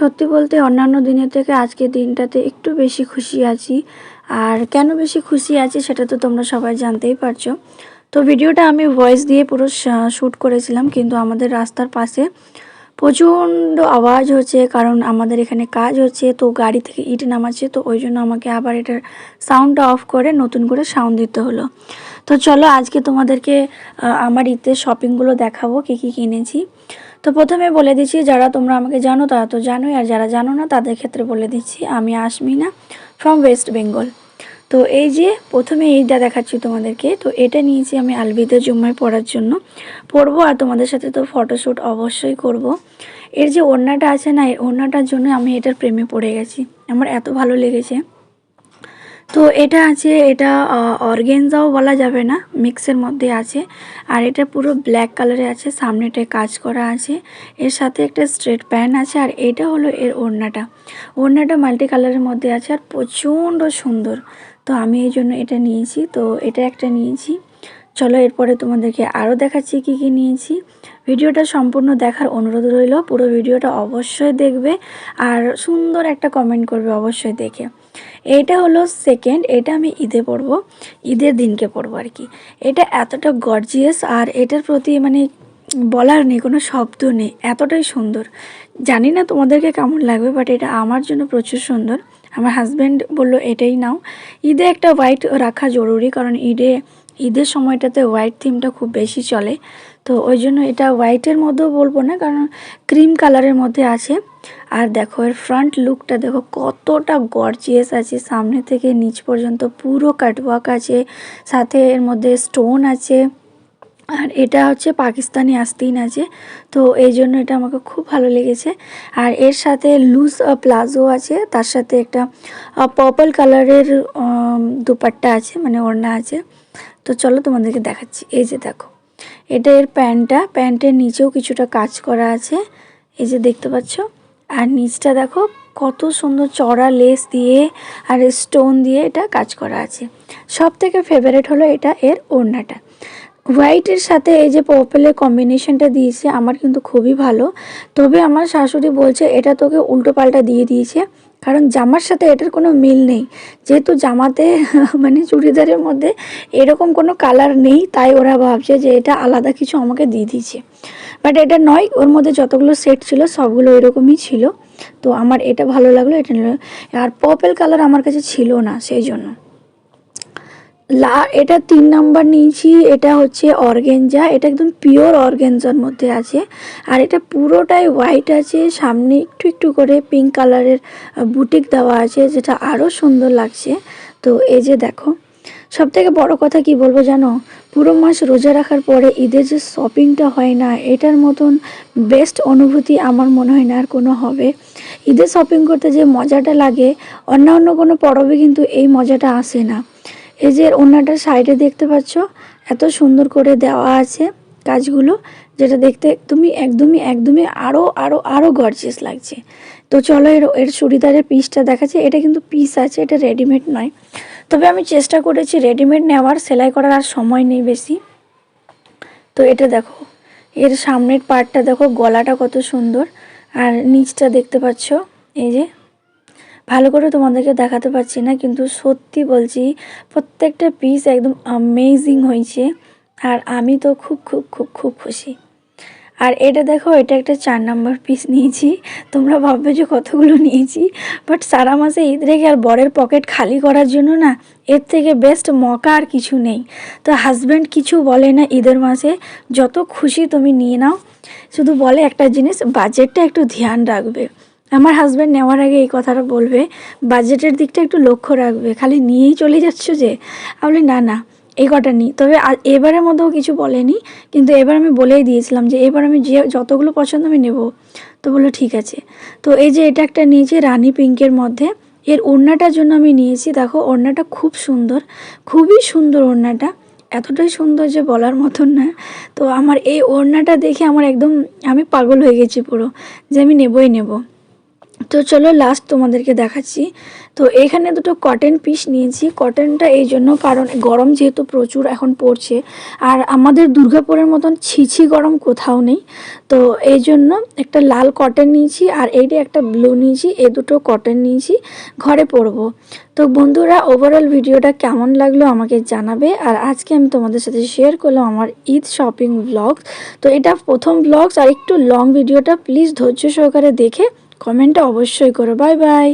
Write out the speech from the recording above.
সত্যি বলতে অন্যান্য দিনের থেকে আজকের দিনটাতে একটু বেশি খুশি আছি। আর কেন বেশি খুশি আছি সেটা তো তোমরা সবাই জানতেই পারছ। তো ভিডিওটা আমি ভয়েস দিয়ে পুরো শ্যুট করেছিলাম, কিন্তু আমাদের রাস্তার পাশে প্রচণ্ড আওয়াজ হচ্ছে, কারণ আমাদের এখানে কাজ হচ্ছে, তো গাড়ি থেকে ইট নামাচ্ছে, তো ওই জন্য আমাকে আবার এটার সাউন্ডটা অফ করে নতুন করে সাউন্ড দিতে হলো। তো চলো আজকে তোমাদেরকে আমার ঈদের শপিংগুলো দেখাবো, কী কী কিনেছি। তো প্রথমে বলে দিচ্ছি, যারা তোমরা আমাকে জানো তারা তো জানোই, আর যারা জানো না তাদের ক্ষেত্রে বলে দিচ্ছি, আমি আসমিনা ফ্রম ওয়েস্ট বেঙ্গল তো এই যে প্রথমে এইটা দেখাচ্ছি তোমাদেরকে, তো এটা নিয়েছি আমি আলবিদের জুম্মায় পড়ার জন্য। পরবো আর তোমাদের সাথে তো ফটোশ্যুট অবশ্যই করব। এর যে ওড়নাটা আছে না, এই ওড়নাটার জন্য আমি এটার প্রেমে পড়ে গেছি। আমার এত ভালো লেগেছে। তো এটা আছে, এটা অর্গেনজাও বলা যাবে না, মিক্সের মধ্যে আছে। আর এটা পুরো ব্ল্যাক কালারে আছে সামনেটায় কাজ করা আছে। এর সাথে একটা স্ট্রেট প্যান্ট আছে, আর এটা হলো এর ওড়নাটা। ওড়নাটা মাল্টি কালারের মধ্যে আছে আর প্রচণ্ড সুন্দর। তো আমি এই জন্য এটা নিয়েছি, তো এটা একটা নিয়েছি। চলো এরপরে তোমাদেরকে আরও দেখাচ্ছি কি কি নিয়েছি। ভিডিওটা সম্পূর্ণ দেখার অনুরোধ রইল, পুরো ভিডিওটা অবশ্যই দেখবে, আর সুন্দর একটা কমেন্ট করবে অবশ্যই দেখে। এইটা হলো সেকেন্ড এটা আমি ঈদে পরবো ঈদের দিনকে পরবো আর কি। এটা এতটা গর্জিয়াস আর এটার প্রতি মানে বলার নেই, কোনো শব্দ নেই, এতটাই সুন্দর। জানি না তোমাদেরকে কেমন লাগবে বাট এটা আমার জন্য প্রচুর সুন্দর। আমার হাজব্যান্ড বলল, এটাই নাও। ঈদে একটা হোয়াইট রাখা জরুরি, কারণ ঈদে ঈদের সময়টাতে হোয়াইট থিমটা খুব বেশি চলে। তো ওই জন্য এটা হোয়াইটের মধ্যেও বলব না, কারণ ক্রিম কালারের মধ্যে আছে। আর দেখো, এর ফ্রন্ট লুকটা দেখো, কতটা গর্জিয়াস আছে। সামনে থেকে নিচ পর্যন্ত পুরো কাটওয়ার্ক আছে। সাথে এর মধ্যে স্টোন আছে। আর এটা হচ্ছে পাকিস্তানি আস্তিন আছে। তো এই জন্য এটা আমাকে খুব ভালো লেগেছে। আর এর সাথে লুজ প্লাজো আছে। তার সাথে একটা পার্পল কালারের দুপাট্টা আছে মানে ওড়না আছে। তো চলো তোমাদেরকে দেখাচ্ছি। এই যে দেখো, এটা এর প্যান্টটা। প্যান্টের নিচেও কিছুটা কাজ করা আছে। এই যে দেখতে পাচ্ছ। আর নিচটা দেখো, কত সুন্দর চড়া লেস দিয়ে আর স্টোন দিয়ে এটা কাজ করা আছে। সব থেকে ফেভারেট হলো এটা এর ওড়নাটা। হোয়াইটের সাথে এই যে পার্পেলের কম্বিনেশনটা দিয়েছে, আমার কিন্তু খুবই ভালো। তবে আমার শাশুড়ি বলছে, এটা তোকে উল্টো পাল্টা দিয়ে দিয়েছে। কারণ জামার সাথে এটার কোনো মিল নেই। যেহেতু জামাতে মানে চুড়িদারের মধ্যে এরকম কোনো কালার নেই, তাই ওরা ভাবছে যে এটা আলাদা কিছু আমাকে দিয়ে দিয়েছে। বাট এটা নয়, ওর মধ্যে যতগুলো সেট ছিল, সবগুলো এরকমই ছিল। তো আমার এটা ভালো লাগল, এটা আর পার্পেল কালার আমার কাছে ছিল না, সেই জন্য। লা, এটা তিন নাম্বার নিয়েছি, এটা হচ্ছে অর্গেঞ্জা এটা একদম পিওর অর্গেঞ্জার মধ্যে আছে। আর এটা পুরোটাই হোয়াইট আছে, সামনে একটু একটু করে পিঙ্ক কালারের বুটিক দেওয়া আছে, যেটা আরও সুন্দর লাগছে। তো এই যে দেখো, সব থেকে বড় কথা কি বলব জানো? পুরো মাস রোজা রাখার পরে ঈদের যে শপিংটা হয় না, এটার মতন বেস্ট অনুভূতি আমার মনে হয় না আর কোনো হবে। ঈদের শপিং করতে যে মজাটা লাগে অন্য অন্য কোনো পরবে কিন্তু এই মজাটা আসে না। এই যে ওনাটার সাইডে দেখতে পাচ্ছ, এত সুন্দর করে দেওয়া আছে কাজগুলো, যেটা দেখতে তুমি একদমই একদমই আরও আরও আরও গর্জিয়াস লাগছে। তো চলো এর এর চুড়িদারের পিসটা দেখাচ্ছে। এটা কিন্তু পিস আছে, এটা রেডিমেড নয়। তবে আমি চেষ্টা করেছি রেডিমেড নেওয়ার, সেলাই করার আর সময় নেই বেশি। তো এটা দেখো, এর সামনের পার্টটা দেখো, গলাটা কত সুন্দর। আর নিচটা দেখতে পাচ্ছ, এই যে ভালো করে তোমাদেরকে দেখাতে পারছি না, কিন্তু সত্যি বলছি প্রত্যেকটা পিস একদম অ্যামেজিং হয়েছে আর আমি তো খুব খুব খুব খুব খুশি। আর এটা দেখো, এটা একটা চার নাম্বার পিস নিয়েছি, তোমরা ভাববে যে কতগুলো নিয়েছি বাট সারা মাসে ঈদ রেখে আর বরের পকেট খালি করার জন্য না, এর থেকে বেস্ট মকা আর কিছু নেই। তো হাজব্যান্ড কিছু বলে না ঈদের মাসে, যত খুশি তুমি নিয়ে নাও, শুধু বলে একটা জিনিস বাজেটটা একটু ধ্যান রাখবে। আমার হাজব্যান্ড নেওয়ার আগে এই কথাটা বলবে বাজেটের দিকটা একটু লক্ষ্য রাখবে, খালি নিয়েই চলে যাচ্ছ যে? আমি না না, এই কটা নিই। তবে এবারের মধ্যেও কিছু বলেনি, কিন্তু এবার আমি বলেই দিয়েছিলাম যে, এবার আমি যে, যতগুলো পছন্দ আমি নেব। তো বলল, ঠিক আছে। তো এই যে, এটা একটা নিয়েছি রানি পিঙ্কের মধ্যে, এর ওড়নাটার জন্য আমি নিয়েছি, দেখো, ওড়নাটা খুব সুন্দর, খুবই সুন্দর ওড়নাটা, এতটাই সুন্দর যে বলার মতন না। তো আমার এই ওড়নাটা দেখে আমার একদম, আমি পাগল হয়ে গেছি পুরো, যে আমি নেবই নেব। তো চলো লাস্ট তোমাদেরকে দেখাচ্ছি। তো এখানে দুটো কটন পিস নিয়েছি। কটনটা এই জন্য কারণ গরম যেহেতু প্রচুর এখন পড়ছে। আর আমাদের দুর্গাপুরের মতন ছিছি গরম কোথাও নেই। তো এই জন্য একটা লাল কটন নিয়েছি আর এইটা একটা ব্লু নিয়েছি, এই দুটো কটন নিয়েছি, ঘরে পরবো। তো বন্ধুরা ওভারঅল ভিডিওটা কেমন লাগল আমাকে জানাবে। আর আজকে আমি তোমাদের সাথে শেয়ার করলাম আমার ঈদ শপিং ব্লগস তো এটা প্রথম ব্লগস আর একটু লং ভিডিওটা প্লিজ ধৈর্য সহকারে দেখে কমেন্টটা অবশ্যই করো। Bye bye.